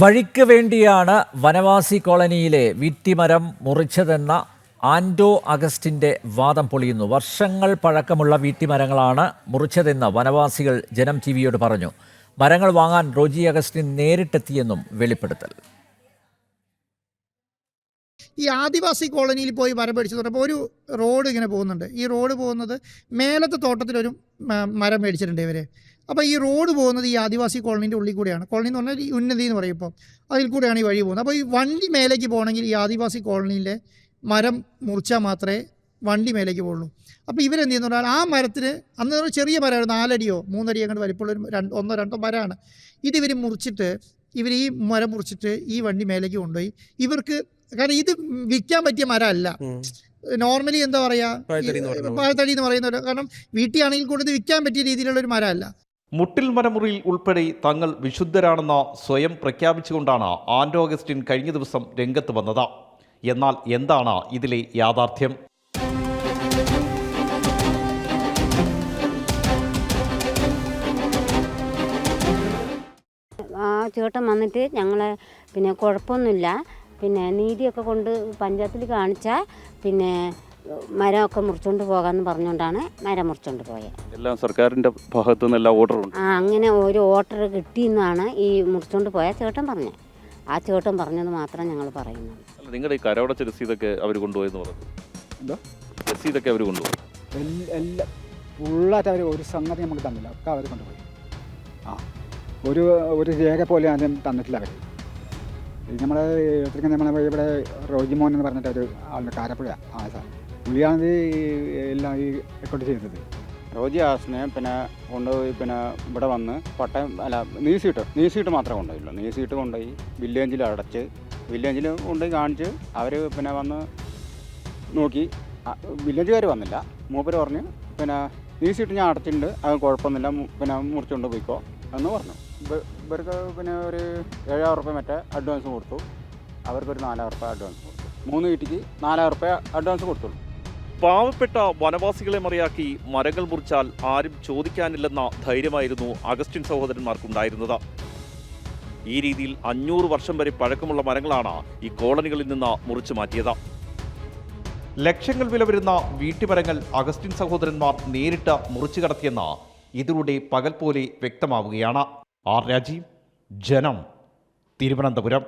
വഴിക്ക് വേണ്ടിയാണ് വനവാസി കോളനിയിലെ വീട്ടിമരം മുറിച്ചതെന്ന ആൻഡോ അഗസ്റ്റിന്റെ വാദം പൊളിയുന്നു. വർഷങ്ങൾ പഴക്കമുള്ള വീട്ടിമരങ്ങളാണ് മുറിച്ചതെന്ന് വനവാസികൾ ജനം ടി വിയോട് പറഞ്ഞു. മരങ്ങൾ വാങ്ങാൻ റോജി അഗസ്റ്റിൻ നേരിട്ടെത്തിയെന്നും വെളിപ്പെടുത്തൽ. ഈ ആദിവാസി കോളനിയിൽ പോയി മരം മേടിച്ചു തുടങ്ങുമ്പോൾ ഒരു റോഡ് ഇങ്ങനെ പോകുന്നുണ്ട്. ഈ റോഡ് പോകുന്നത് മേലത്തെ തോട്ടത്തിലൊരു മരം മേടിച്ചിട്ടുണ്ട് ഇവർ അപ്പോൾ ഈ റോഡ് പോകുന്നത് ഈ ആദിവാസി കോളനീന്റെ ഉള്ളിൽ കൂടെയാണ്. കോളനി എന്ന് പറഞ്ഞാൽ ഈ ഉന്നതി എന്ന് പറയും ഇപ്പോൾ അതിൽ കൂടെയാണ് ഈ വഴി പോകുന്നത്. അപ്പോൾ ഈ വണ്ടി മേലേക്ക് പോകണമെങ്കിൽ ഈ ആദിവാസി കോളനിയിലെ മരം മുറിച്ചാൽ മാത്രമേ വണ്ടി മേലേക്ക് പോകുള്ളൂ അപ്പോൾ ഇവരെന്ത് ചെയ്യുന്ന പറഞ്ഞാൽ ആ മരത്തിന് അന്ന് പറഞ്ഞാൽ ചെറിയ മരമാണ് നാലടിയോ മൂന്നടിയോ അങ്ങോട്ട് വലിപ്പമുള്ള ഒരു രണ്ട് ഒന്നോ രണ്ടോ മരമാണ്. ഇത് ഇവർ മുറിച്ചിട്ട് ഇവർ ഈ മരം മുറിച്ചിട്ട് ഈ വണ്ടി മേലേക്ക് കൊണ്ടുപോയി. ഇവർക്ക് കാരണം ഇത് വിൽക്കാൻ പറ്റിയ മരമല്ല. നോർമലി എന്താ പറയുക പാഴത്തടി എന്ന് പറയുന്നത്. വാഴത്തടി എന്ന് പറയുന്ന കാരണം വീട്ടിൽ ആണെങ്കിൽ കൂടുതൽ വിൽക്കാൻ പറ്റിയ രീതിയിലുള്ള ഒരു മരമല്ല. മുട്ടിൽ മരമുറിയിൽ ഉൾപ്പെടെ തങ്ങൾ വിശുദ്ധരാണെന്ന സ്വയം പ്രഖ്യാപിച്ചുകൊണ്ടാണ് ആൻഡോ അഗസ്റ്റിൻ കഴിഞ്ഞ ദിവസം രംഗത്ത് വന്നത്. എന്നാൽ എന്താണ് ഇതിലെ യാഥാർത്ഥ്യം? ആ ചേട്ടൻ വന്നിട്ട് ഞങ്ങളെ പിന്നെ കുഴപ്പമൊന്നുമില്ല. പിന്നെ നീതിയൊക്കെ കൊണ്ട് പഞ്ചായത്തിൽ കാണിച്ചാൽ പിന്നെ മരമൊക്കെ മുറിച്ചുകൊണ്ട് പോകാമെന്ന് പറഞ്ഞുകൊണ്ടാണ് മരം മുറിച്ചുകൊണ്ട് പോയത് എല്ലാം സർക്കാരിന്റെ ഭാഗത്തു നിന്ന് എല്ലാ ഓർഡറും ആ അങ്ങനെ ഒരു ഓർഡർ കിട്ടിയെന്നാണ് ഈ മുറിച്ചുകൊണ്ട് പോയ ചേട്ടൻ പറഞ്ഞത് ആ ചേട്ടൻ പറഞ്ഞത് മാത്രം ഞങ്ങൾ പറയുന്നത്. അല്ല നിങ്ങളുടെ ഈ കരവടച്ച രസീതൊക്കെ അവർ കൊണ്ടുപോയെന്ന് പറഞ്ഞു. എന്താ? രസീതൊക്കെ അവർ കൊണ്ടുപോയി. എല്ല- എല്ലാം ഫുള്ളായിട്ട് അവർ ഒരു സംഗതി നമുക്ക് തന്നില്ല. ഒക്കെ അവർ കൊണ്ടുപോയി. ആ ഒരു ഒരു രേഖ പോലെ ആദ്യം തന്നിട്ടില്ല അവർ നമ്മളെ നമ്മളെ ഇവിടെ റോജിമോൻ എന്ന് പറഞ്ഞിട്ട് ഒരു ആളുടെ കാരപ്പുഴ ആ സാർ പുള്ളിയാണ് എല്ലാം ഈ റെക്കോർഡ് ചെയ്തത്. റോജി ആസിനെ പിന്നെ കൊണ്ടുപോയി പിന്നെ ഇവിടെ വന്ന് പട്ടയം അല്ല നീസീട്ട് നീസീട്ട് മാത്രമേ കൊണ്ടുപോയുള്ളൂ നീസീട്ട് കൊണ്ടുപോയി വില്ലേജിൽ അടച്ച് വില്ലേജിൽ കൊണ്ടുപോയി കാണിച്ച് അവർ പിന്നെ വന്ന് നോക്കി. വില്ലേജുകാർ വന്നില്ല. മൂപ്പര് പറഞ്ഞ് പിന്നെ നീസീട്ട് ഞാൻ അടച്ചിട്ടുണ്ട് അത് കുഴപ്പമൊന്നുമില്ല പിന്നെ മുറിച്ചുകൊണ്ട് പോയിക്കോ എന്ന് പറഞ്ഞു. ഇവർക്ക് പിന്നെ ഒരു ഏഴായിരം റുപ്യ മറ്റേ അഡ്വാൻസ് കൊടുത്തു. അവർക്കൊരു നാലായിരം റുപ്യ അഡ്വാൻസ് കൊടുത്തു. മൂന്ന് വീട്ടിക്ക് നാലായിരം റുപ്യ അഡ്വാൻസ് കൊടുത്തുള്ളൂ. പാവപ്പെട്ട വനവാസികളെ മറിയാക്കി മരങ്ങൾ മുറിച്ചാൽ ആരും ചോദിക്കാനില്ലെന്ന ധൈര്യമായിരുന്നു അഗസ്റ്റിൻ സഹോദരന്മാർക്കുണ്ടായിരുന്നത്. ഈ രീതിയിൽ അഞ്ഞൂറ് വർഷം വരെ പഴക്കമുള്ള മരങ്ങളാണ് ഈ കോളനികളിൽ നിന്ന് മുറിച്ചു മാറ്റിയത്. ലക്ഷങ്ങൾ വില വരുന്ന വീട്ടുമരങ്ങൾ അഗസ്റ്റിൻ സഹോദരന്മാർ നേരിട്ട് മുറിച്ചു കടത്തിയെന്ന് ഇതിലൂടെ പകൽ പോലെ വ്യക്തമാവുകയാണ്. ആർ രാജീവ് ജനം തിരുവനന്തപുരം.